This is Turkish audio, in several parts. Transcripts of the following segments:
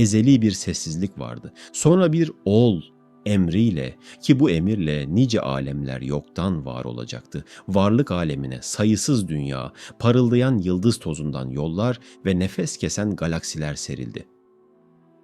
ezeli bir sessizlik vardı. Sonra bir ol emriyle ki bu emirle nice alemler yoktan var olacaktı. Varlık alemine sayısız dünya, parıldayan yıldız tozundan yollar ve nefes kesen galaksiler serildi.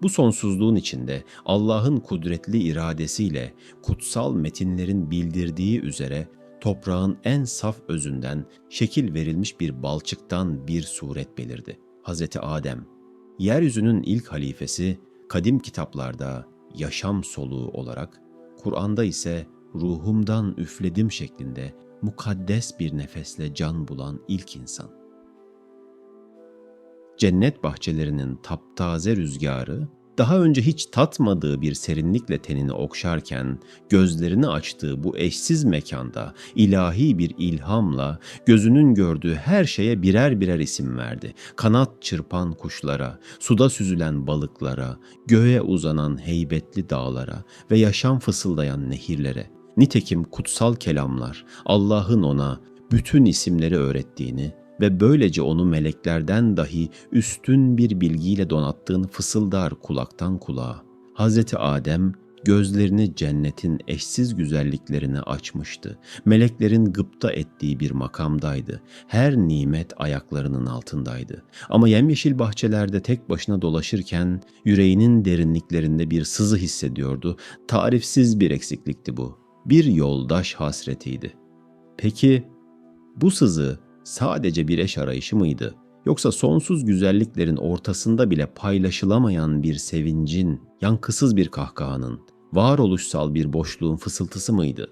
Bu sonsuzluğun içinde Allah'ın kudretli iradesiyle kutsal metinlerin bildirdiği üzere toprağın en saf özünden şekil verilmiş bir balçıktan bir suret belirdi. Hazreti Adem, yeryüzünün ilk halifesi, kadim kitaplarda yaşam soluğu olarak, Kur'an'da ise ruhumdan üfledim şeklinde mukaddes bir nefesle can bulan ilk insan. Cennet bahçelerinin taptaze rüzgarı daha önce hiç tatmadığı bir serinlikle tenini okşarken gözlerini açtığı bu eşsiz mekanda ilahi bir ilhamla gözünün gördüğü her şeye birer birer isim verdi. Kanat çırpan kuşlara, suda süzülen balıklara, göğe uzanan heybetli dağlara ve yaşam fısıldayan nehirlere. Nitekim kutsal kelamlar Allah'ın ona bütün isimleri öğrettiğini ve böylece onu meleklerden dahi üstün bir bilgiyle donattığın fısıldar kulaktan kulağa. Hazreti Adem gözlerini cennetin eşsiz güzelliklerine açmıştı. Meleklerin gıpta ettiği bir makamdaydı. Her nimet ayaklarının altındaydı. Ama yemyeşil bahçelerde tek başına dolaşırken yüreğinin derinliklerinde bir sızı hissediyordu. Tarifsiz bir eksiklikti bu. Bir yoldaş hasretiydi. Peki bu sızı sadece bir eş arayışı mıydı? Yoksa sonsuz güzelliklerin ortasında bile paylaşılamayan bir sevincin, yankısız bir kahkahanın, varoluşsal bir boşluğun fısıltısı mıydı?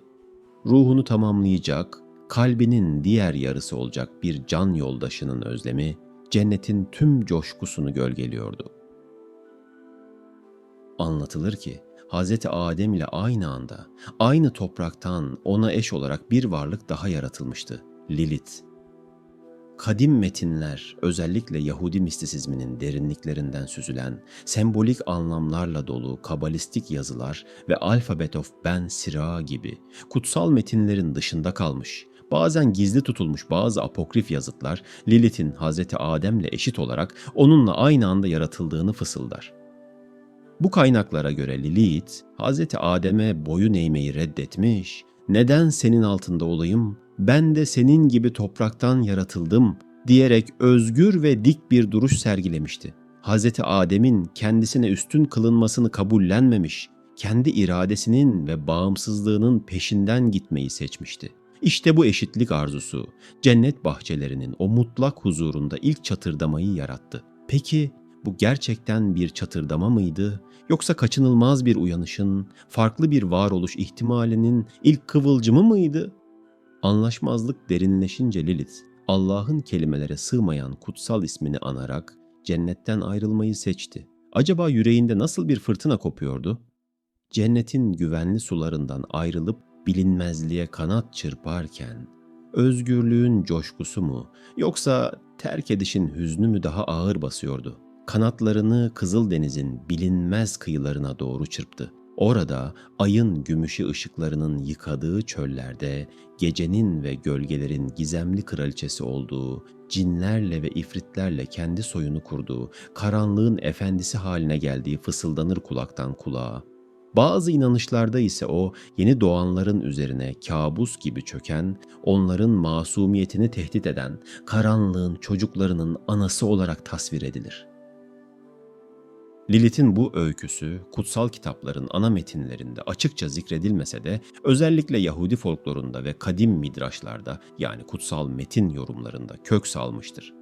Ruhunu tamamlayacak, kalbinin diğer yarısı olacak bir can yoldaşının özlemi, cennetin tüm coşkusunu gölgeliyordu. Anlatılır ki, Hz. Adem ile aynı anda, aynı topraktan ona eş olarak bir varlık daha yaratılmıştı. Lilith kadim metinler, özellikle Yahudi mistisizminin derinliklerinden süzülen, sembolik anlamlarla dolu kabalistik yazılar ve Alphabet of Ben Sira gibi kutsal metinlerin dışında kalmış, bazen gizli tutulmuş bazı apokrif yazıtlar Lilith'in Hazreti Adem'le eşit olarak onunla aynı anda yaratıldığını fısıldar. Bu kaynaklara göre Lilith, Hazreti Adem'e boyun eğmeyi reddetmiş, neden senin altında olayım, ben de senin gibi topraktan yaratıldım diyerek özgür ve dik bir duruş sergilemişti. Hz. Adem'in kendisine üstün kılınmasını kabullenmemiş, kendi iradesinin ve bağımsızlığının peşinden gitmeyi seçmişti. İşte bu eşitlik arzusu cennet bahçelerinin o mutlak huzurunda ilk çatırdamayı yarattı. Peki bu gerçekten bir çatırdama mıydı yoksa kaçınılmaz bir uyanışın, farklı bir varoluş ihtimalinin ilk kıvılcımı mıydı? Anlaşmazlık derinleşince Lilith, Allah'ın kelimelere sığmayan kutsal ismini anarak cennetten ayrılmayı seçti. Acaba yüreğinde nasıl bir fırtına kopuyordu? Cennetin güvenli sularından ayrılıp bilinmezliğe kanat çırparken özgürlüğün coşkusu mu yoksa terk edişin hüznü mü daha ağır basıyordu? Kanatlarını Kızıldeniz'in bilinmez kıyılarına doğru çırptı. Orada ayın gümüşü ışıklarının yıkadığı çöllerde gecenin ve gölgelerin gizemli kraliçesi olduğu, cinlerle ve ifritlerle kendi soyunu kurduğu, karanlığın efendisi haline geldiği fısıldanır kulaktan kulağa. Bazı inanışlarda ise o yeni doğanların üzerine kabus gibi çöken, onların masumiyetini tehdit eden karanlığın çocuklarının anası olarak tasvir edilir.'' Lilith'in bu öyküsü kutsal kitapların ana metinlerinde açıkça zikredilmese de özellikle Yahudi folklorunda ve kadim midraşlarda yani kutsal metin yorumlarında kök salmıştır.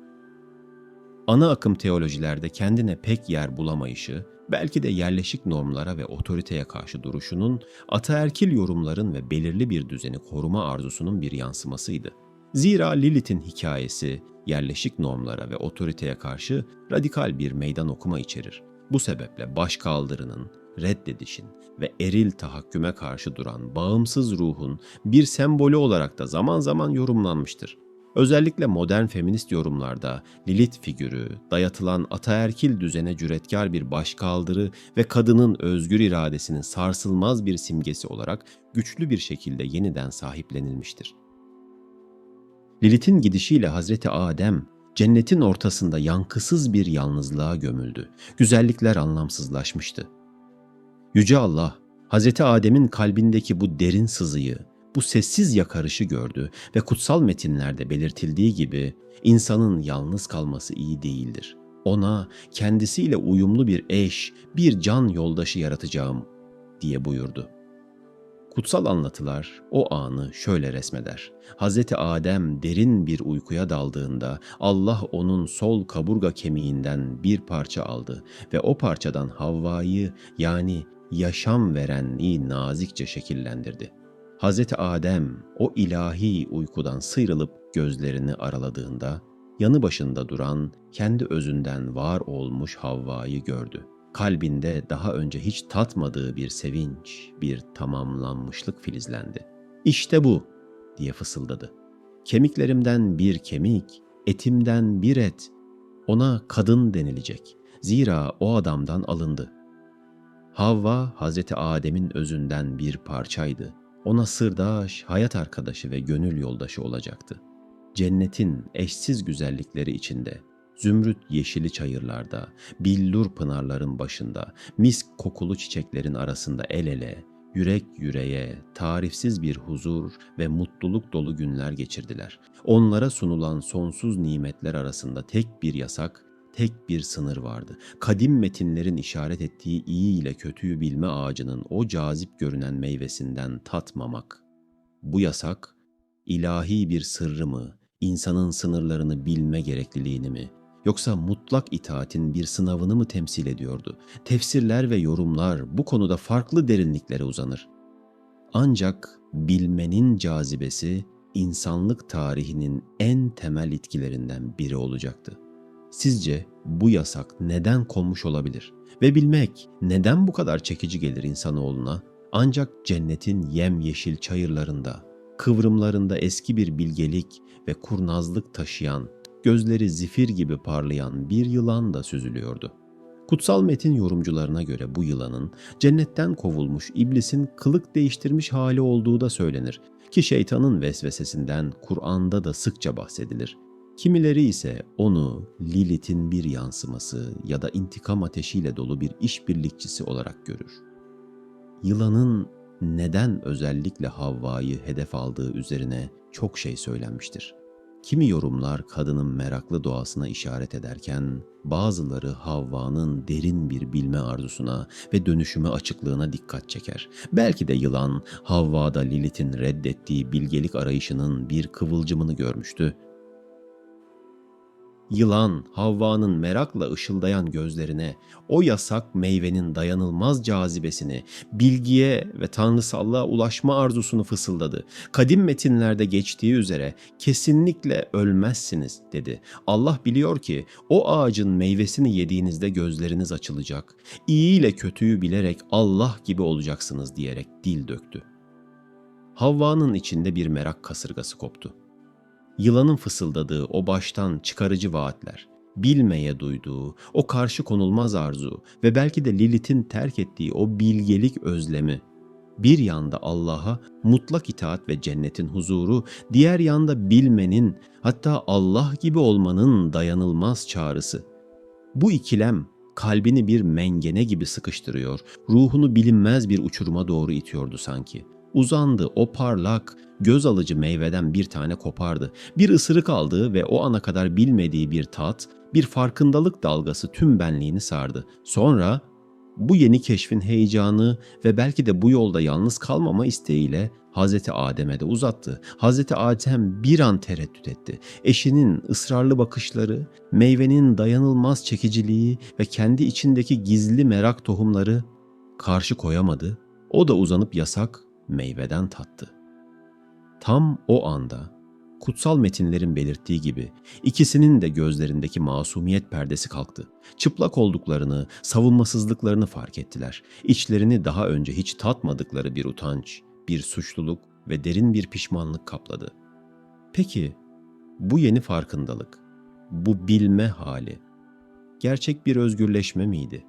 Ana akım teolojilerde kendine pek yer bulamayışı, belki de yerleşik normlara ve otoriteye karşı duruşunun ataerkil yorumların ve belirli bir düzeni koruma arzusunun bir yansımasıydı. Zira Lilith'in hikayesi yerleşik normlara ve otoriteye karşı radikal bir meydan okuma içerir. Bu sebeple başkaldırının, reddedişin ve eril tahakküme karşı duran bağımsız ruhun bir sembolü olarak da zaman zaman yorumlanmıştır. Özellikle modern feminist yorumlarda Lilith figürü, dayatılan ataerkil düzene cüretkar bir başkaldırı ve kadının özgür iradesinin sarsılmaz bir simgesi olarak güçlü bir şekilde yeniden sahiplenilmiştir. Lilith'in gidişiyle Hazreti Adem cennetin ortasında yankısız bir yalnızlığa gömüldü. Güzellikler anlamsızlaşmıştı. Yüce Allah, Hazreti Adem'in kalbindeki bu derin sızıyı, bu sessiz yakarışı gördü ve kutsal metinlerde belirtildiği gibi insanın yalnız kalması iyi değildir. Ona kendisiyle uyumlu bir eş, bir can yoldaşı yaratacağım diye buyurdu. Kutsal anlatılar o anı şöyle resmeder. Hazreti Adem derin bir uykuya daldığında Allah onun sol kaburga kemiğinden bir parça aldı ve o parçadan Havva'yı yani yaşam verenliği nazikçe şekillendirdi. Hazreti Adem o ilahi uykudan sıyrılıp gözlerini araladığında yanı başında duran kendi özünden var olmuş Havva'yı gördü kalbinde daha önce hiç tatmadığı bir sevinç, bir tamamlanmışlık filizlendi. İşte bu diye fısıldadı. Kemiklerimden bir kemik, etimden bir et. Ona kadın denilecek. Zira o adamdan alındı. Havva Hazreti Adem'in özünden bir parçaydı. Ona sırdaş, hayat arkadaşı ve gönül yoldaşı olacaktı. Cennetin eşsiz güzellikleri içinde zümrüt yeşili çayırlarda, billur pınarların başında, mis kokulu çiçeklerin arasında el ele, yürek yüreğe, tarifsiz bir huzur ve mutluluk dolu günler geçirdiler. Onlara sunulan sonsuz nimetler arasında tek bir yasak, tek bir sınır vardı. Kadim metinlerin işaret ettiği iyi ile kötüyü bilme ağacının o cazip görünen meyvesinden tatmamak. Bu yasak, ilahi bir sırrı mı, insanın sınırlarını bilme gerekliliğini mi, yoksa mutlak itaatin bir sınavını mı temsil ediyordu? Tefsirler ve yorumlar bu konuda farklı derinliklere uzanır. Ancak bilmenin cazibesi insanlık tarihinin en temel itkilerinden biri olacaktı. Sizce bu yasak neden konmuş olabilir? Ve bilmek neden bu kadar çekici gelir insanoğluna? Ancak cennetin yemyeşil çayırlarında, kıvrımlarında eski bir bilgelik ve kurnazlık taşıyan gözleri zifir gibi parlayan bir yılan da süzülüyordu. Kutsal metin yorumcularına göre bu yılanın cennetten kovulmuş iblisin kılık değiştirmiş hali olduğu da söylenir ki şeytanın vesvesesinden Kur'an'da da sıkça bahsedilir. Kimileri ise onu Lilith'in bir yansıması ya da intikam ateşiyle dolu bir işbirlikçisi olarak görür. Yılanın neden özellikle Havva'yı hedef aldığı üzerine çok şey söylenmiştir. Kimi yorumlar kadının meraklı doğasına işaret ederken, bazıları Havva'nın derin bir bilme arzusuna ve dönüşüme açıklığına dikkat çeker. Belki de yılan, Havva'da Lilith'in reddettiği bilgelik arayışının bir kıvılcımını görmüştü Yılan, Havva'nın merakla ışıldayan gözlerine o yasak meyvenin dayanılmaz cazibesini, bilgiye ve tanrısallığa ulaşma arzusunu fısıldadı. Kadim metinlerde geçtiği üzere kesinlikle ölmezsiniz dedi. Allah biliyor ki o ağacın meyvesini yediğinizde gözleriniz açılacak. İyi ile kötüyü bilerek Allah gibi olacaksınız diyerek dil döktü. Havva'nın içinde bir merak kasırgası koptu yılanın fısıldadığı o baştan çıkarıcı vaatler, bilmeye duyduğu o karşı konulmaz arzu ve belki de Lilith'in terk ettiği o bilgelik özlemi, bir yanda Allah'a mutlak itaat ve cennetin huzuru, diğer yanda bilmenin, hatta Allah gibi olmanın dayanılmaz çağrısı. Bu ikilem kalbini bir mengene gibi sıkıştırıyor, ruhunu bilinmez bir uçuruma doğru itiyordu sanki. Uzandı o parlak, göz alıcı meyveden bir tane kopardı. Bir ısırık aldı ve o ana kadar bilmediği bir tat, bir farkındalık dalgası tüm benliğini sardı. Sonra bu yeni keşfin heyecanı ve belki de bu yolda yalnız kalmama isteğiyle Hazreti Adem'e de uzattı. Hazreti Adem bir an tereddüt etti. Eşinin ısrarlı bakışları, meyvenin dayanılmaz çekiciliği ve kendi içindeki gizli merak tohumları karşı koyamadı. O da uzanıp yasak meyveden tattı. Tam o anda kutsal metinlerin belirttiği gibi ikisinin de gözlerindeki masumiyet perdesi kalktı. Çıplak olduklarını, savunmasızlıklarını fark ettiler. İçlerini daha önce hiç tatmadıkları bir utanç, bir suçluluk ve derin bir pişmanlık kapladı. Peki bu yeni farkındalık, bu bilme hali gerçek bir özgürleşme miydi?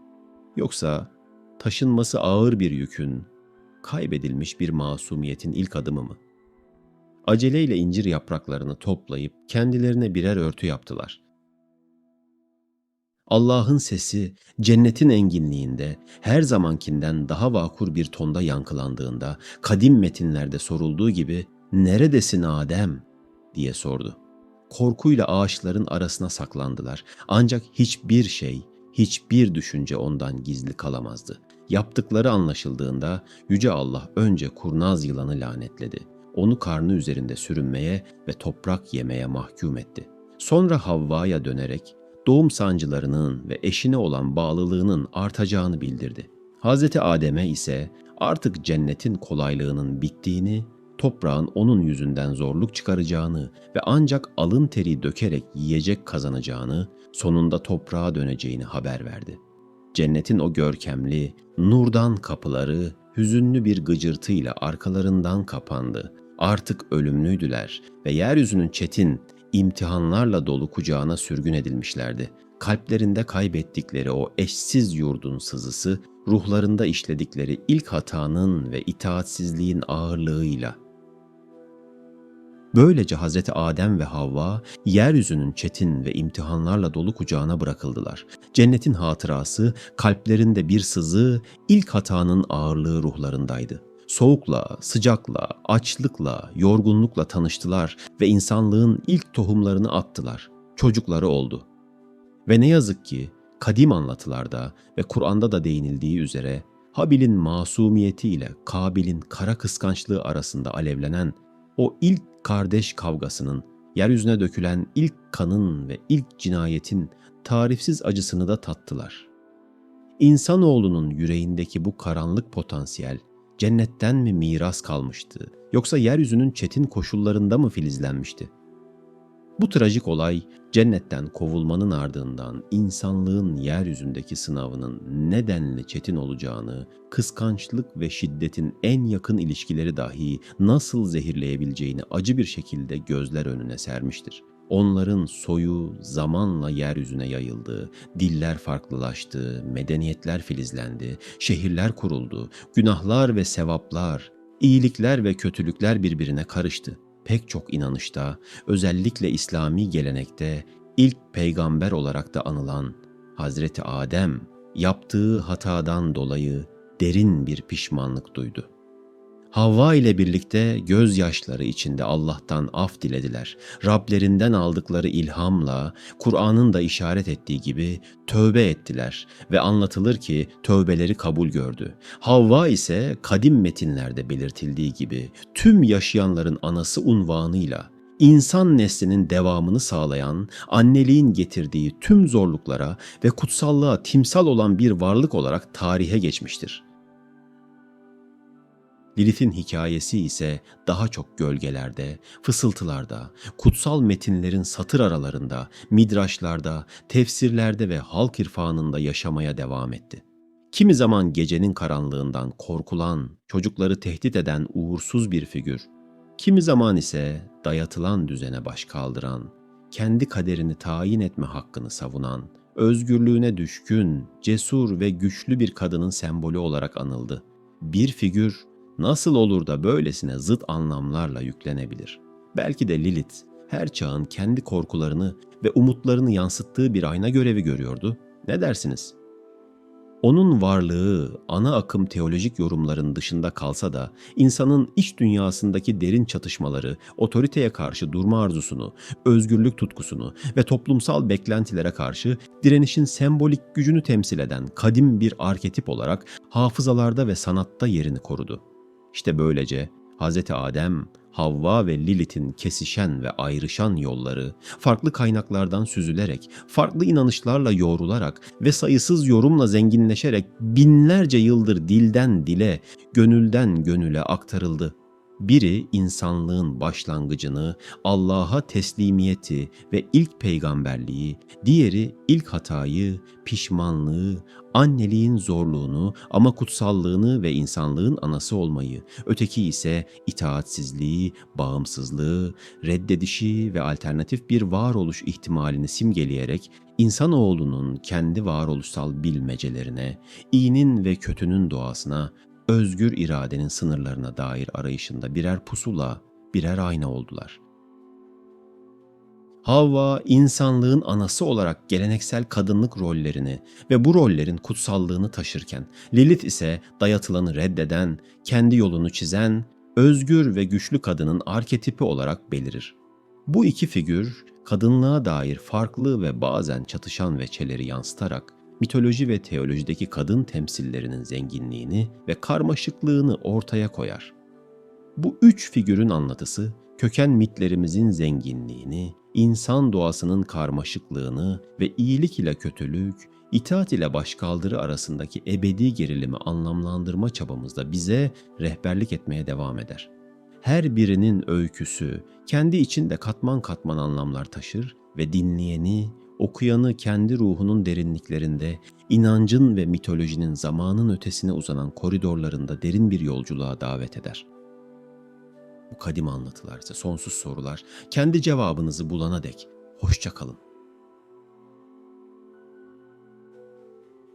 Yoksa taşınması ağır bir yükün, kaybedilmiş bir masumiyetin ilk adımı mı? Aceleyle incir yapraklarını toplayıp kendilerine birer örtü yaptılar. Allah'ın sesi cennetin enginliğinde her zamankinden daha vakur bir tonda yankılandığında kadim metinlerde sorulduğu gibi "Neredesin Adem?" diye sordu. Korkuyla ağaçların arasına saklandılar. Ancak hiçbir şey, hiçbir düşünce ondan gizli kalamazdı. Yaptıkları anlaşıldığında Yüce Allah önce kurnaz yılanı lanetledi. Onu karnı üzerinde sürünmeye ve toprak yemeye mahkum etti. Sonra Havva'ya dönerek doğum sancılarının ve eşine olan bağlılığının artacağını bildirdi. Hazreti Adem'e ise artık cennetin kolaylığının bittiğini, toprağın onun yüzünden zorluk çıkaracağını ve ancak alın teri dökerek yiyecek kazanacağını, sonunda toprağa döneceğini haber verdi. Cennetin o görkemli, nurdan kapıları hüzünlü bir gıcırtıyla arkalarından kapandı. Artık ölümlüydüler ve yeryüzünün çetin, imtihanlarla dolu kucağına sürgün edilmişlerdi. Kalplerinde kaybettikleri o eşsiz yurdun sızısı, ruhlarında işledikleri ilk hatanın ve itaatsizliğin ağırlığıyla Böylece Hazreti Adem ve Havva yeryüzünün çetin ve imtihanlarla dolu kucağına bırakıldılar. Cennetin hatırası, kalplerinde bir sızı, ilk hatanın ağırlığı ruhlarındaydı. Soğukla, sıcakla, açlıkla, yorgunlukla tanıştılar ve insanlığın ilk tohumlarını attılar. Çocukları oldu. Ve ne yazık ki kadim anlatılarda ve Kur'an'da da değinildiği üzere Habil'in masumiyetiyle Kabil'in kara kıskançlığı arasında alevlenen o ilk kardeş kavgasının, yeryüzüne dökülen ilk kanın ve ilk cinayetin tarifsiz acısını da tattılar. İnsanoğlunun yüreğindeki bu karanlık potansiyel cennetten mi miras kalmıştı yoksa yeryüzünün çetin koşullarında mı filizlenmişti? Bu trajik olay cennetten kovulmanın ardından insanlığın yeryüzündeki sınavının nedenli çetin olacağını, kıskançlık ve şiddetin en yakın ilişkileri dahi nasıl zehirleyebileceğini acı bir şekilde gözler önüne sermiştir. Onların soyu zamanla yeryüzüne yayıldı, diller farklılaştı, medeniyetler filizlendi, şehirler kuruldu, günahlar ve sevaplar, iyilikler ve kötülükler birbirine karıştı pek çok inanışta, özellikle İslami gelenekte ilk peygamber olarak da anılan Hazreti Adem yaptığı hatadan dolayı derin bir pişmanlık duydu. Havva ile birlikte gözyaşları içinde Allah'tan af dilediler. Rablerinden aldıkları ilhamla Kur'an'ın da işaret ettiği gibi tövbe ettiler ve anlatılır ki tövbeleri kabul gördü. Havva ise kadim metinlerde belirtildiği gibi tüm yaşayanların anası unvanıyla insan neslinin devamını sağlayan, anneliğin getirdiği tüm zorluklara ve kutsallığa timsal olan bir varlık olarak tarihe geçmiştir.'' Lilith'in hikayesi ise daha çok gölgelerde, fısıltılarda, kutsal metinlerin satır aralarında, midraşlarda, tefsirlerde ve halk irfanında yaşamaya devam etti. Kimi zaman gecenin karanlığından korkulan, çocukları tehdit eden uğursuz bir figür, kimi zaman ise dayatılan düzene baş kaldıran, kendi kaderini tayin etme hakkını savunan, özgürlüğüne düşkün, cesur ve güçlü bir kadının sembolü olarak anıldı. Bir figür nasıl olur da böylesine zıt anlamlarla yüklenebilir? Belki de Lilith her çağın kendi korkularını ve umutlarını yansıttığı bir ayna görevi görüyordu. Ne dersiniz? Onun varlığı ana akım teolojik yorumların dışında kalsa da insanın iç dünyasındaki derin çatışmaları, otoriteye karşı durma arzusunu, özgürlük tutkusunu ve toplumsal beklentilere karşı direnişin sembolik gücünü temsil eden kadim bir arketip olarak hafızalarda ve sanatta yerini korudu. İşte böylece Hz. Adem, Havva ve Lilith'in kesişen ve ayrışan yolları, farklı kaynaklardan süzülerek, farklı inanışlarla yoğrularak ve sayısız yorumla zenginleşerek binlerce yıldır dilden dile, gönülden gönüle aktarıldı. Biri insanlığın başlangıcını, Allah'a teslimiyeti ve ilk peygamberliği, diğeri ilk hatayı, pişmanlığı, anneliğin zorluğunu ama kutsallığını ve insanlığın anası olmayı, öteki ise itaatsizliği, bağımsızlığı, reddedişi ve alternatif bir varoluş ihtimalini simgeleyerek insanoğlunun kendi varoluşsal bilmecelerine, iyinin ve kötünün doğasına, özgür iradenin sınırlarına dair arayışında birer pusula, birer ayna oldular. Havva, insanlığın anası olarak geleneksel kadınlık rollerini ve bu rollerin kutsallığını taşırken, Lilith ise dayatılanı reddeden, kendi yolunu çizen, özgür ve güçlü kadının arketipi olarak belirir. Bu iki figür, kadınlığa dair farklı ve bazen çatışan veçeleri yansıtarak, mitoloji ve teolojideki kadın temsillerinin zenginliğini ve karmaşıklığını ortaya koyar. Bu üç figürün anlatısı, köken mitlerimizin zenginliğini, insan doğasının karmaşıklığını ve iyilik ile kötülük, itaat ile başkaldırı arasındaki ebedi gerilimi anlamlandırma çabamızda bize rehberlik etmeye devam eder. Her birinin öyküsü kendi içinde katman katman anlamlar taşır ve dinleyeni, okuyanı kendi ruhunun derinliklerinde, inancın ve mitolojinin zamanın ötesine uzanan koridorlarında derin bir yolculuğa davet eder. Bu kadim anlatılar ise sonsuz sorular, kendi cevabınızı bulana dek hoşça kalın.